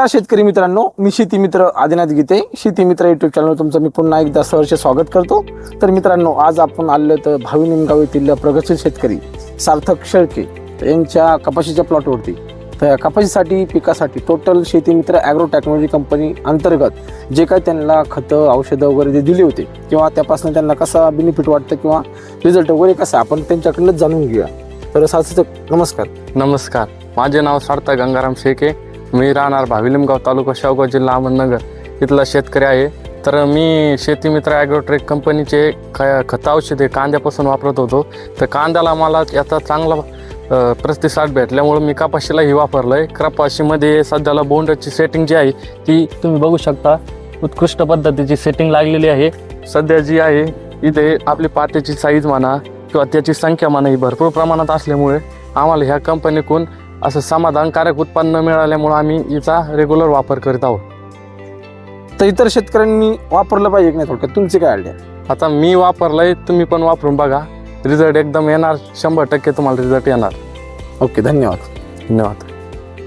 नमस्कार शेतकरी मित्रांनो मी शेती मित्र आदिनाथ गीते. शेती मित्र युट्यूब चॅनल तुमचं मी पुन्हा एकदा सहर्ष स्वागत करतो. तर मित्रांनो आज आपण आलो तर भावी निमगाव येथील प्रगतशील शेतकरी सार्थक शेळके यांच्या कपाशीच्या प्लॉटवरती तर कपाशीसाठी पिकासाठी टोटल शेती मित्र ॲग्रो टेक्नॉलॉजी कंपनी अंतर्गत जे काही त्यांना खतं औषधं वगैरे जे दिली होते किंवा त्यापासून त्यांना कसा बेनिफिट वाटतं किंवा रिझल्ट वगैरे कसा आपण त्यांच्याकडूनच जाणून घेऊया. तर सार्थक नमस्कार. नमस्कार. माझे नाव सार्थक गंगाराम शेके मी राहणार भाविलिमगाव तालुका शेवगाव जिल्हा अहमदनगर. इथला शेतकरी आहे. तर मी शेतीमित्र ॲग्रोट्रेक कंपनीचे ख खतं औषधे कांद्यापासून वापरत होतो. तर कांद्याला मला याचा चांगला प्रतिसाद भेटल्यामुळं मी कपाशीलाही वापरलं आहे कपाशीमध्ये सध्याला बोंडाची सेटिंग जी आहे ती तुम्ही बघू शकता. उत्कृष्ट पद्धतीची सेटिंग लागलेली आहे. सध्या जी आहे इथे आपली पात्याची साईज म्हणा किंवा त्याची संख्या म्हणा ही भरपूर प्रमाणात असल्यामुळे आम्हाला ह्या कंपनीकडून असं समाधानकारक उत्पन्न मिळाल्यामुळं आम्ही याचा रेग्युलर वापर करीत आहोत. तर इतर शेतकऱ्यांनी वापरलं पाहिजे की नाही थोडक्यात? तुमची काय आयडिया आता मी वापरलंय तुम्ही पण वापरून बघा. रिझल्ट एकदम येणार शंभर टक्के तुम्हाला रिझल्ट येणार. ओके धन्यवाद. धन्यवाद.